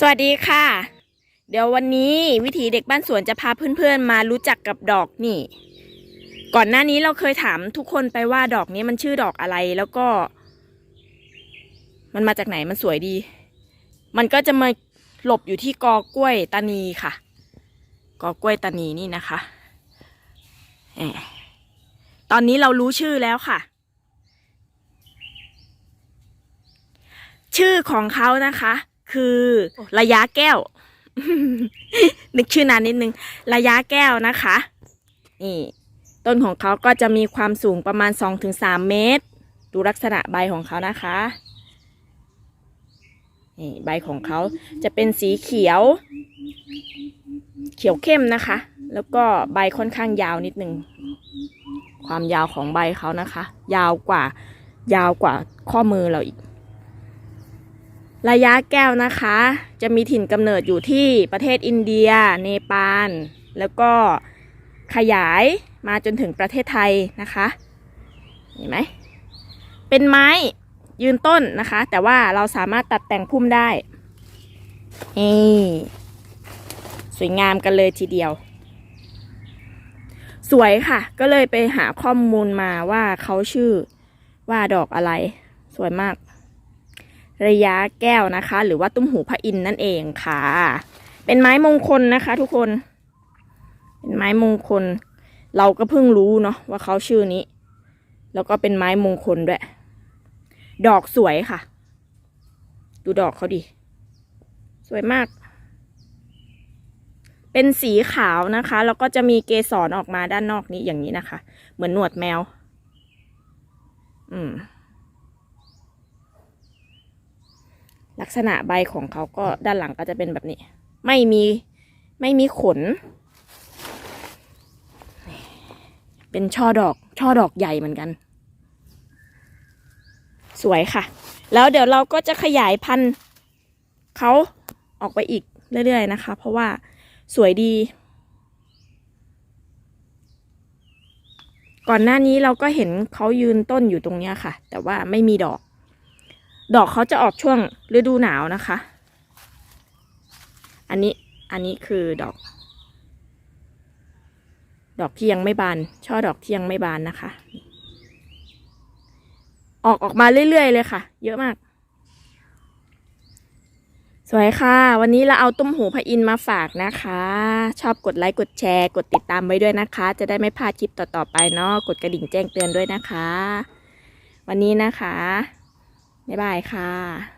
สวัสดีค่ะ เดี๋ยววันนี้วิถีเด็กบ้านสวนจะพาเพื่อนๆมารู้จักกับดอกนี่ ก่อนหน้านี้เราเคยถามทุกคนไปว่าดอกนี้มันชื่อดอกอะไรแล้วก็ มันมาจากไหนมันสวยดี มันก็จะมาหลบอยู่ที่กอกล้วยตานีค่ะ กอกล้วยตานีนี่นะคะตอนนี้เรารู้ชื่อแล้วค่ะ ชื่อของเขานะคะ คือระยะแก้ว นึกชื่อนานนิดนึง ระยะแก้วนะคะ นี่ ต้นของเขาก็จะมีความสูงประมาณ 2-3 เมตร ดูลักษณะใบของเขานะคะนี่ใบของเขาจะเป็นสีเขียว เขียวเข้มนะคะ แล้วก็ใบค่อนข้างยาวนิดนึง ความยาวของใบเขานะคะ ยาวกว่ายาวกว่าข้อมือเราอีก ระยะแก้วนะคะ จะมีถิ่นกำเนิดอยู่ที่ประเทศอินเดีย เนปาล แล้วก็ขยายมาจนถึงประเทศไทยนะคะเห็นไหมเป็นไม้ยืนต้นนะคะ แต่ว่าเราสามารถตัดแต่งพุ่มได้นี่สวยงามกันเลยทีเดียว สวยค่ะ ก็เลยไปหาข้อมูลมาว่าเขาชื่อว่าดอกอะไร สวยมาก ระยะแก้วนะคะ หรือว่าตุ้มหูพระอินทร์นั่นเองค่ะ เป็นไม้มงคลนะคะทุกคน เป็นไม้มงคล เราก็เพิ่งรู้เนาะว่าเขาชื่อนี้ แล้วก็เป็นไม้มงคลด้วย ดอกสวยค่ะ ดูดอกเขาดิ สวยมาก เป็นสีขาวนะคะ แล้วก็จะมีเกสรออกมาด้านนอกนี้อย่างนี้นะคะ เหมือนหนวดแมว อืม ลักษณะใบของเขาก็ด้านหลังก็จะเป็นแบบนี้ ไม่มีไม่มีขน เป็นช่อดอก ช่อดอกใหญ่เหมือนกัน สวยค่ะ แล้วเดี๋ยวเราก็จะขยายพันธุ์เขาออกไปอีกเรื่อยๆนะคะ เพราะว่าสวยดี ก่อนหน้านี้เราก็เห็นเขายืนต้นอยู่ตรงเนี้ยค่ะ แต่ว่าไม่มีดอก ดอกเขาจะออกช่วงฤดูหนาวนะคะ อันนี้อันนี้คือดอก ดอกที่ยังไม่บาน ช่อดอกที่ยังไม่บานนะคะ ออกออกมาเรื่อยๆเลยค่ะ เยอะมาก สวยค่ะ วันนี้เราเอาตุ้มหูพระอินมาฝากนะคะ ชอบกดไลค์กดแชร์ กดติดตามไว้ด้วยนะคะ จะได้ไม่พลาดคลิปต่อๆไปเนาะกดกระดิ่งแจ้งเตือนด้วยนะคะ วันนี้นะคะ บ๊ายบายค่ะ